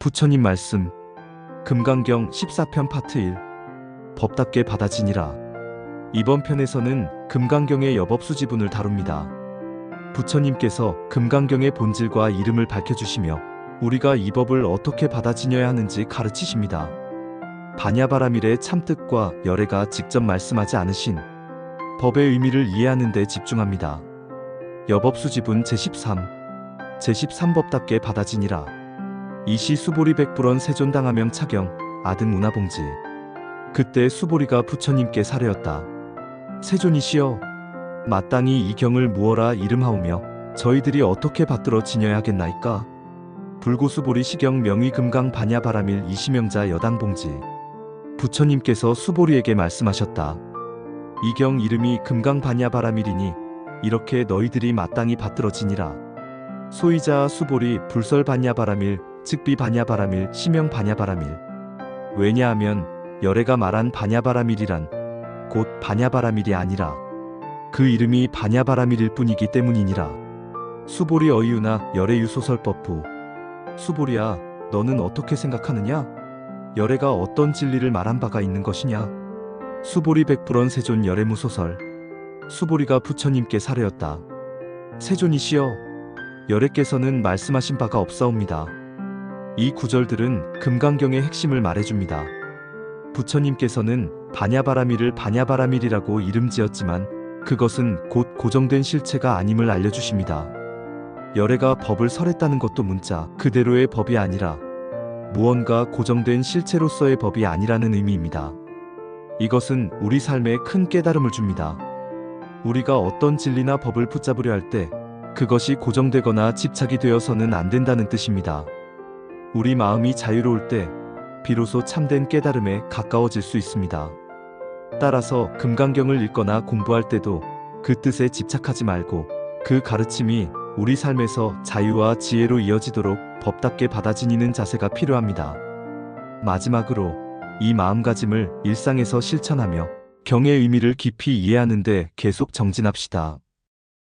부처님 말씀 금강경 14편 파트 1 법답게 받아지니라 이번 편에서는 금강경의 여법수지분을 다룹니다. 부처님께서 금강경의 본질과 이름을 밝혀주시며 우리가 이 법을 어떻게 받아지녀야 하는지 가르치십니다. 반야바라밀의 참뜻과 열애가 직접 말씀하지 않으신 법의 의미를 이해하는 데 집중합니다. 여법수지분 제13 제13법답게 받아지니라 이시 수보리 백불원 세존당하명 차경 아등 문화봉지 그때 수보리가 부처님께 사례였다. 세존이시여 마땅히 이 경을 무어라 이름하오며 저희들이 어떻게 받들어 지녀야겠나이까 불고수보리 시경 명의 금강 반야바라밀 이시명자 여당봉지 부처님께서 수보리에게 말씀하셨다. 이 경 이름이 금강 반야바라밀이니 이렇게 너희들이 마땅히 받들어지니라. 소이자 수보리 불설 반야바라밀 즉 비 반야바라밀 시명 반야바라밀 왜냐하면 열애가 말한 반야바라밀이란 곧 반야바라밀이 아니라 그 이름이 반야바라밀일 뿐이기 때문이니라. 수보리 어이유나 열애 유 소설법부 수보리야 너는 어떻게 생각하느냐? 열애가 어떤 진리를 말한 바가 있는 것이냐? 수보리 백불원 세존 열애무 소설 수보리가 부처님께 사례였다. 세존이시여 열애께서는 말씀하신 바가 없사옵니다. 이 구절들은 금강경의 핵심을 말해줍니다. 부처님께서는 반야바라밀을 반야바라밀이라고 이름 지었지만 그것은 곧 고정된 실체가 아님을 알려주십니다. 열애가 법을 설했다는 것도 문자 그대로의 법이 아니라 무언가 고정된 실체로서의 법이 아니라는 의미입니다. 이것은 우리 삶에 큰 깨달음을 줍니다. 우리가 어떤 진리나 법을 붙잡으려 할 때 그것이 고정되거나 집착이 되어서는 안 된다는 뜻입니다. 우리 마음이 자유로울 때 비로소 참된 깨달음에 가까워질 수 있습니다. 따라서 금강경을 읽거나 공부할 때도 그 뜻에 집착하지 말고 그 가르침이 우리 삶에서 자유와 지혜로 이어지도록 법답게 받아지니는 자세가 필요합니다. 마지막으로 이 마음가짐을 일상에서 실천하며 경의 의미를 깊이 이해하는데 계속 정진합시다.